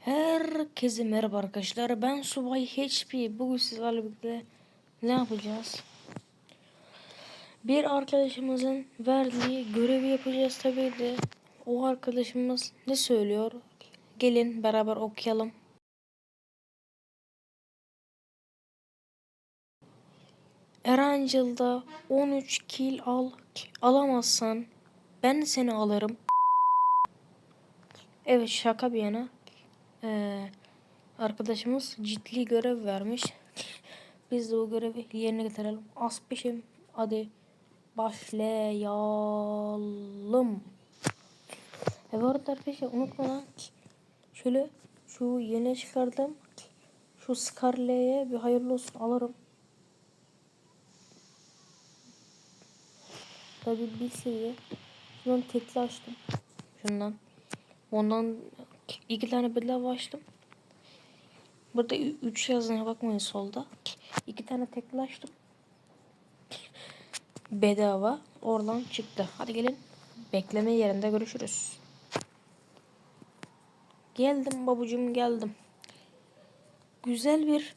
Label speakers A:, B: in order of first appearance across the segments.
A: Herkese merhaba arkadaşlar. Ben Subay HP. Bugün sizlerle birlikte ne yapacağız? Bir arkadaşımızın verdiği görevi yapacağız tabii de. O arkadaşımız ne söylüyor? Gelin beraber okuyalım. Erancıl'da 13 kill al. Alamazsan ben seni alırım. Evet şaka bir yana. Ee, arkadaşımız ciddi görev vermiş. Biz de o görevi yerine getirelim. Aspeşim hadi başlayalım. E bu arada arkadaşlar unutma lan. Şöyle şu yeni çıkardım. Şu Scarlet'e bir hayırlı olsun alırım. Tabi bir seviye. Şundan tekli açtım. Şundan. Ondan iki tane bedava açtım. Burada 3 yazına bakmayın solda. İki tane tekli açtım. Bedava. Oradan çıktı. Hadi gelin. Bekleme yerinde görüşürüz. Geldim babucum geldim. Güzel bir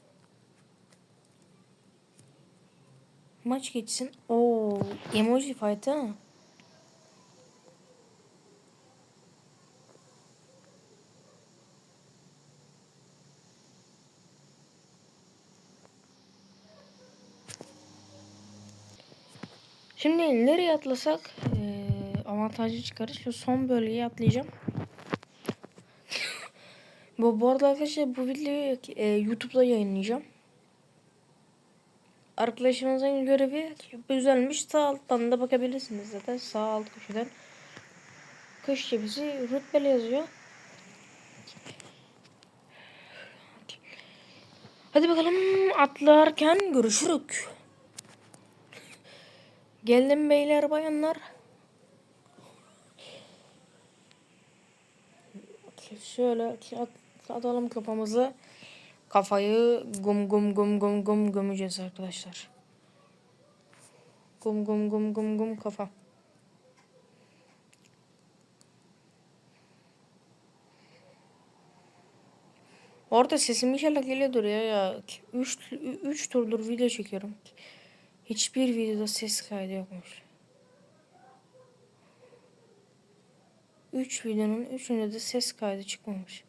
A: maç geçsin. Oo, emoji fight ha. Şimdi nereye atlasak ee, avantajlı çıkarız. Şu son bölgeye atlayacağım. bu, bu arada arkadaşlar bu videoyu e, YouTube'da yayınlayacağım. Arkadaşımızın görevi güzelmiş. Sağ alttan da bakabilirsiniz zaten. Sağ alt köşeden. Kış cebisi rütbeli yazıyor. Hadi bakalım atlarken görüşürük. Geldim beyler bayanlar. Şöyle at, atalım kafamızı. Kafayı gum gum gum gum gum gömeceğiz arkadaşlar. Gum gum gum gum gum kafa. Orada sesim inşallah geliyordur ya ya. 3 3 turdur video çekiyorum. Hiçbir videoda ses kaydı yokmuş. 3 videonun 3'ünde de ses kaydı çıkmamış.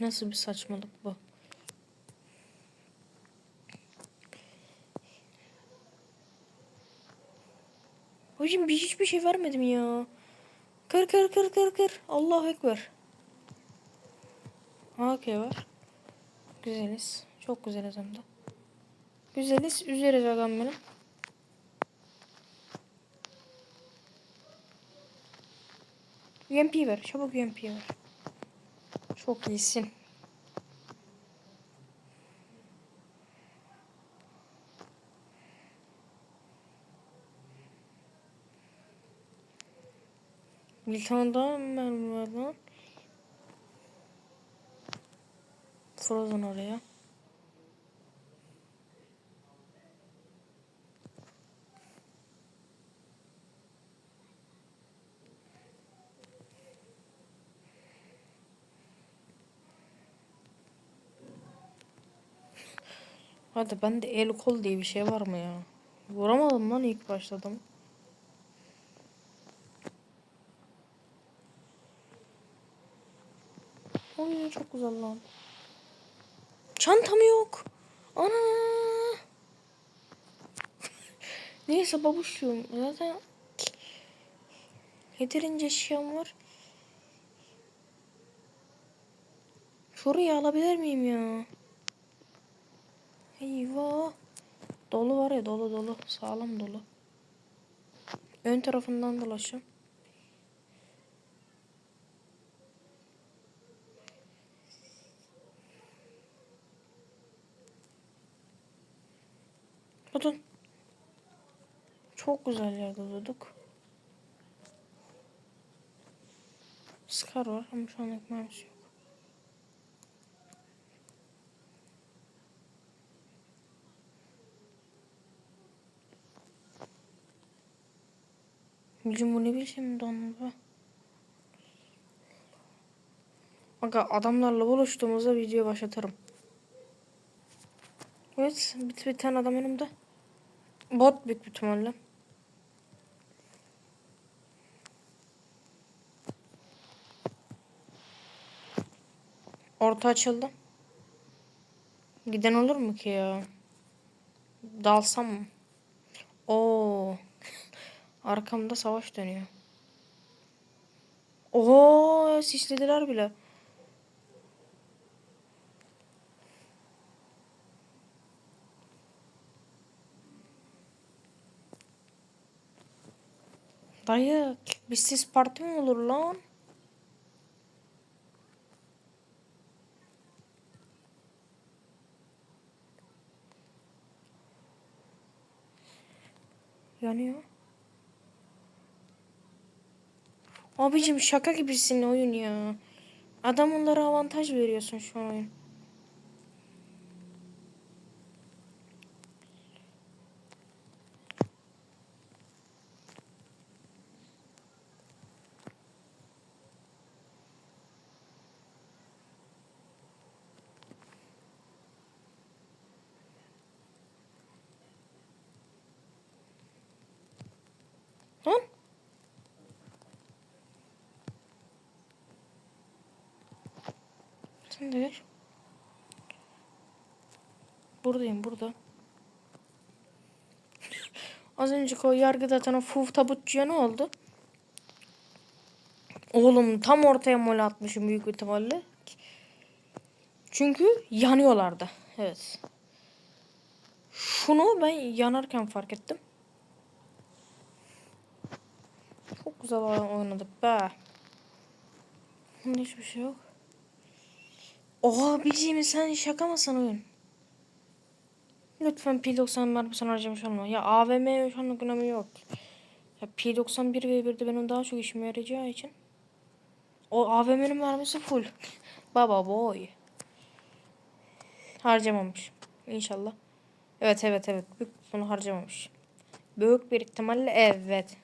A: Nasıl bir saçmalık bu? Hocam bir hiçbir şey vermedim ya. Kır kır kır kır kır. Allahu Ekber. AK var. Güzeliz. Çok güzeliz hem de. Güzeliz. Üzeriz adam benim. UMP ver. Çabuk UMP ver. Çok iyisin. Bir tane daha mermi var lan. Frozen oraya. Hadi ben de el kol diye bir şey var mı ya? Vuramadım lan ilk başladım. Oy çok güzel lan. Çantam yok. Ana. Neyse babuşum zaten yeterince eşyam var. Şurayı alabilir miyim ya? Eyvah. Dolu var ya dolu dolu. Sağlam dolu. Ön tarafından dolaşacağım. Tutun. Çok güzel yerde durduk. Scar var ama şu an ekmeğimiz yok. Gülüm bu ne biçim be. Aga adamlarla buluştuğumuzda video başlatırım. Evet bir, bir tane adam önümde. Bot büyük bir ihtimalle. Orta açıldı. Giden olur mu ki ya? Dalsam mı? Oo. Arkamda savaş dönüyor. Oo, sislediler bile. Dayı, bizsiz parti mi olur lan? Yanıyor. Abicim şaka gibisin oyun ya. Adam onlara avantaj veriyorsun şu oyun. Lan. Sen de gel. Buradayım burada. Az önceki o yargıda atan o fuf tabutçuya ne oldu? Oğlum tam ortaya mol atmışım büyük ihtimalle. Çünkü yanıyorlardı. Evet. Şunu ben yanarken fark ettim. Çok güzel oynadık be. Hiçbir şey yok. Oha bizim sen şaka mısın oyun? Lütfen P90 mermisini harcamış olma. Ya AVM şu an önemi yok. Ya P91 ve 1'de benim daha çok işime yarayacağı için. O AVM'nin mermisi full. Baba boy. Harcamamış. İnşallah. Evet evet evet. Büyük bunu harcamamış. Büyük bir ihtimalle evet.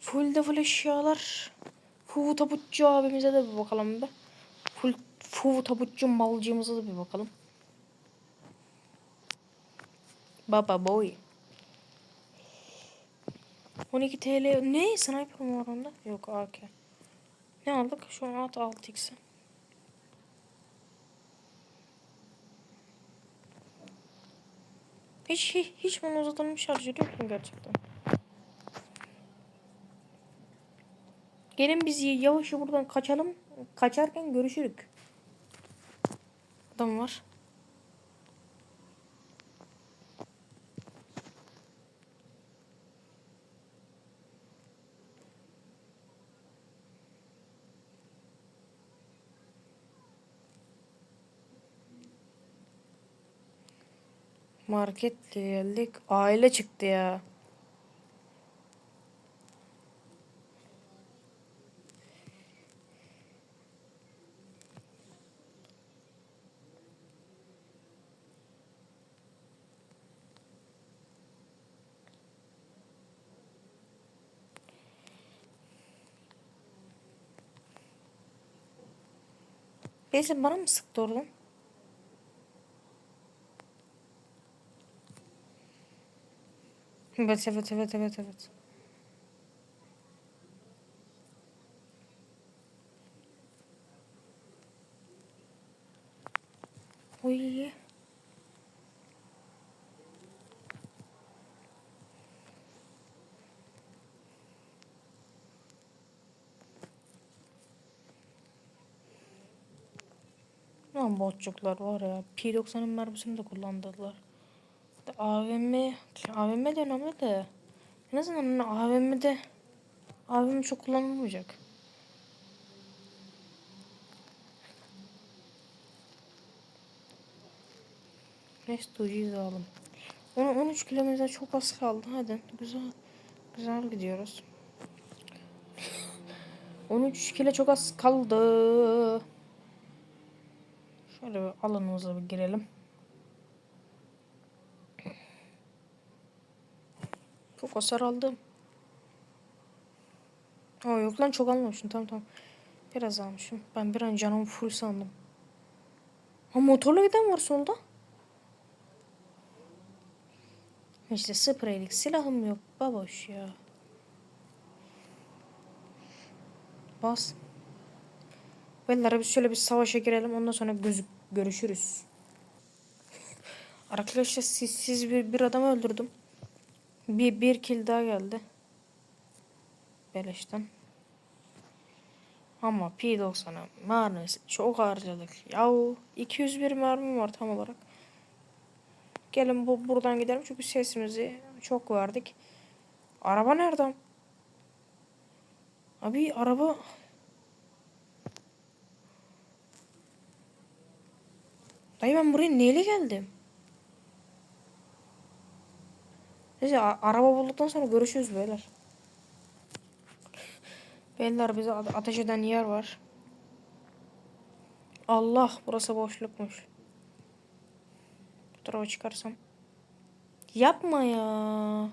A: full de full eşyalar. Fuhu tabutçu abimize de bir bakalım be. Full fuhu tabutçu malcığımıza da bir bakalım. Baba boy. 12 TL. Ne? Sniper mı var onda? Yok AK. Ne aldık? Şu an at 6x'e. Hiç, hiç, hiç bana uzatılmış şarjör yok mu gerçekten? Gelin biz yavaş buradan kaçalım. Kaçarken görüşürük. Adam var. Market geldik. Aile çıktı ya. Neyse bana mı sıktı oradan? Evet evet evet evet evet. Oy. Lan botçuklar var ya. P90'ın mermisini de kullandılar. AVM, AVM de önemli de. En azından AVM'de AVM çok kullanılmayacak. Neyse Doji'yi de alalım. 13 kilometre çok az kaldı. Hadi güzel güzel gidiyoruz. 13 kilo çok az kaldı. Şöyle bir alanımıza bir girelim. Çok hasar aldım. Aa yok lan çok almamışım. Tamam tamam. Biraz almışım. Ben bir an canım full sandım. Ha motorla giden var solda. İşte spreylik silahım yok. Baboş ya. Bas. Beyler biz şöyle bir savaşa girelim. Ondan sonra gözü görüşürüz. Arkadaşlar siz, siz bir, bir adam öldürdüm. Bir, bir kill daha geldi. Beleşten. Ama P90'a mermisi çok harcadık. Yahu 201 mermi var tam olarak. Gelin bu buradan gidelim çünkü sesimizi çok verdik. Araba nereden? Abi araba Dayı ben buraya neyle geldim? Neyse araba bulduktan sonra görüşürüz beyler. Beyler bize ateş eden yer var. Allah burası boşlukmuş. Bu tarafa çıkarsam. Yapma ya.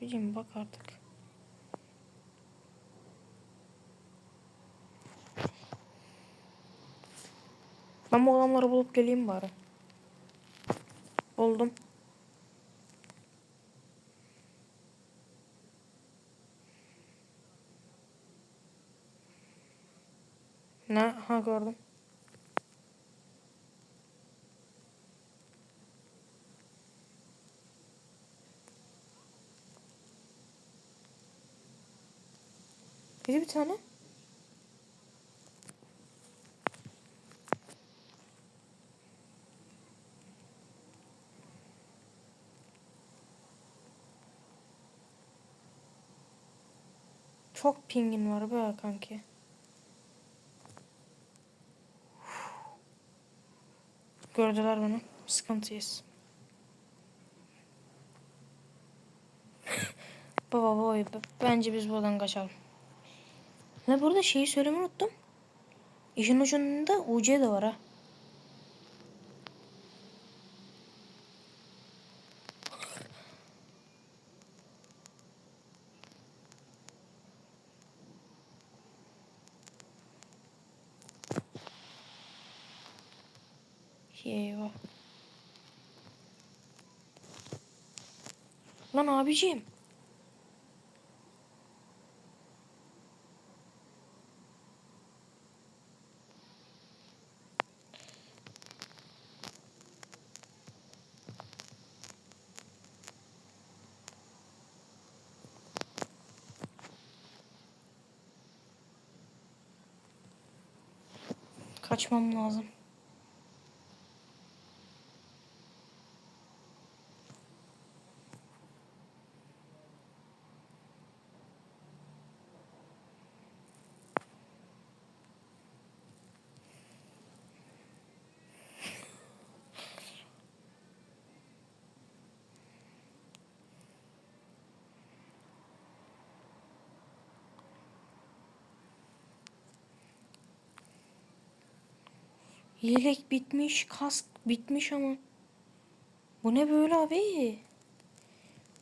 A: Bileyim bak artık. Ben bu adamları bulup geleyim bari. Buldum. Ne? Ha gördüm. Bir bir tane. Çok pingin var be kanki. Gördüler beni. Sıkıntıyız. baba boy. Bence biz buradan kaçalım. Ne burada şeyi söylemeyi unuttum. İşin ucunda UC de var ha. Eyvah. Lan abiciğim. Kaçmam lazım. Yelek bitmiş, kask bitmiş ama. Bu ne böyle abi?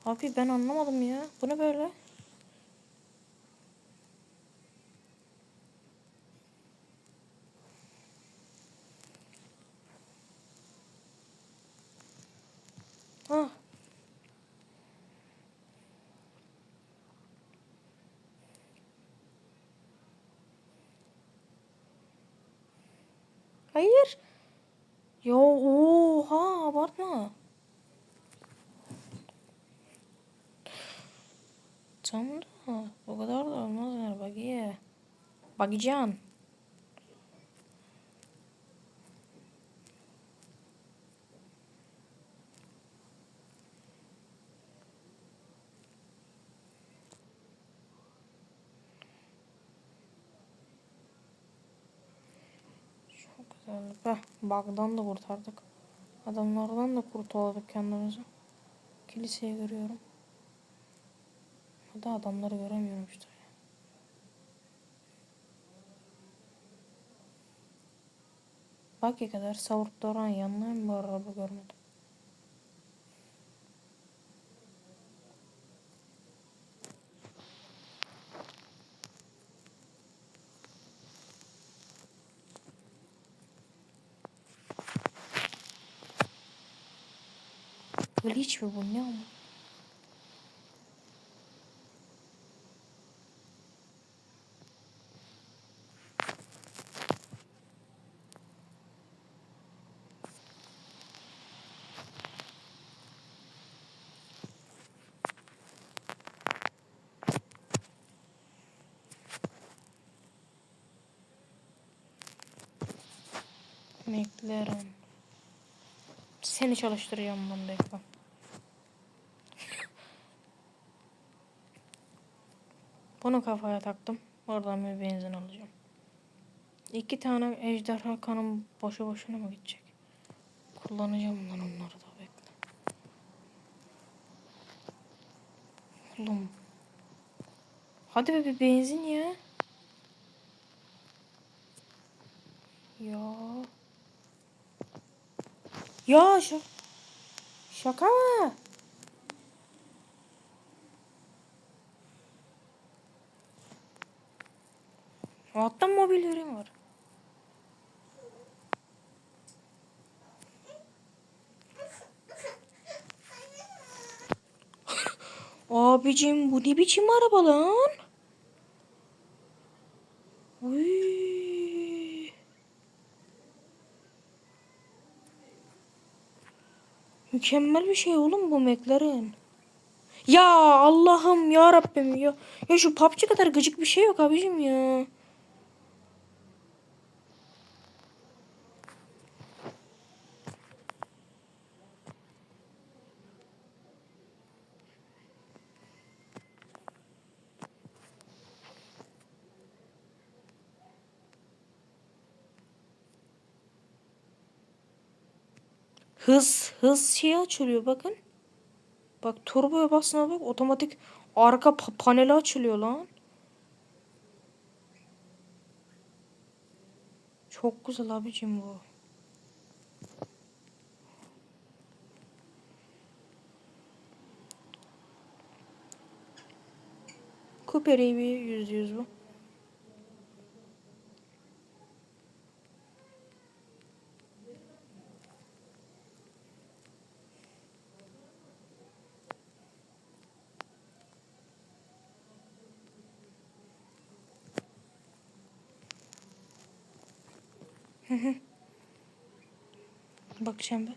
A: Abi ben anlamadım ya. Bu ne böyle? Hayır. Yo oha abartma. Tamam da o kadar da olmaz yani Bagiye. Bagican. Çok güzel. Be, bug'dan da kurtardık. Adamlardan da kurtardık kendimizi. Kiliseyi görüyorum. Da adamları göremiyorum işte. Bak ya kadar savurtturan yanına mı bu araba görmedim. Glitch mi bu ne ama? McLaren. Seni çalıştıracağım ben bekle. Bunu kafaya taktım. Oradan bir benzin alacağım. İki tane ejderha kanım boşu boşuna mı gidecek? Kullanacağım lan onları da bekle. Oğlum. Hadi be bir benzin ya. Ya. Ya şu. Şaka mı? Alttan mobilyalarım var. Abicim bu ne biçim araba lan? Uy. Mükemmel bir şey oğlum bu McLaren. Ya Allah'ım ya Rabbim ya. Ya şu PUBG kadar gıcık bir şey yok abicim ya. Hız hız şey açılıyor bakın. Bak turboya basına bak otomatik arka pa- paneli açılıyor lan. Çok güzel abicim bu. Cooper EV yüzde yüz bu. Bakacağım ben.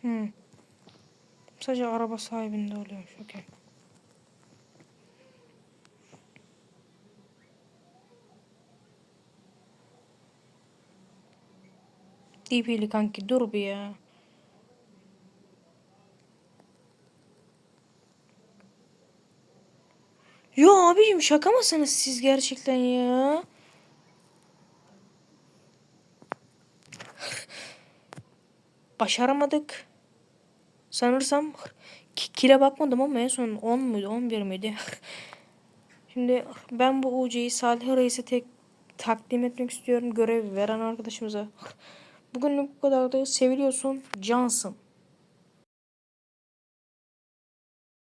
A: Hmm. Sadece araba sahibinde oluyormuş. Okey. DP'li kanki dur bir ya. Yo abicim şaka mısınız siz gerçekten ya? Başaramadık. Sanırsam ki- kile bakmadım ama en son 10 muydu 11 miydi? Şimdi ben bu UC'yi Salih Reis'e tek takdim etmek istiyorum görev veren arkadaşımıza. Bugünlük bu kadar da seviliyorsun cansın.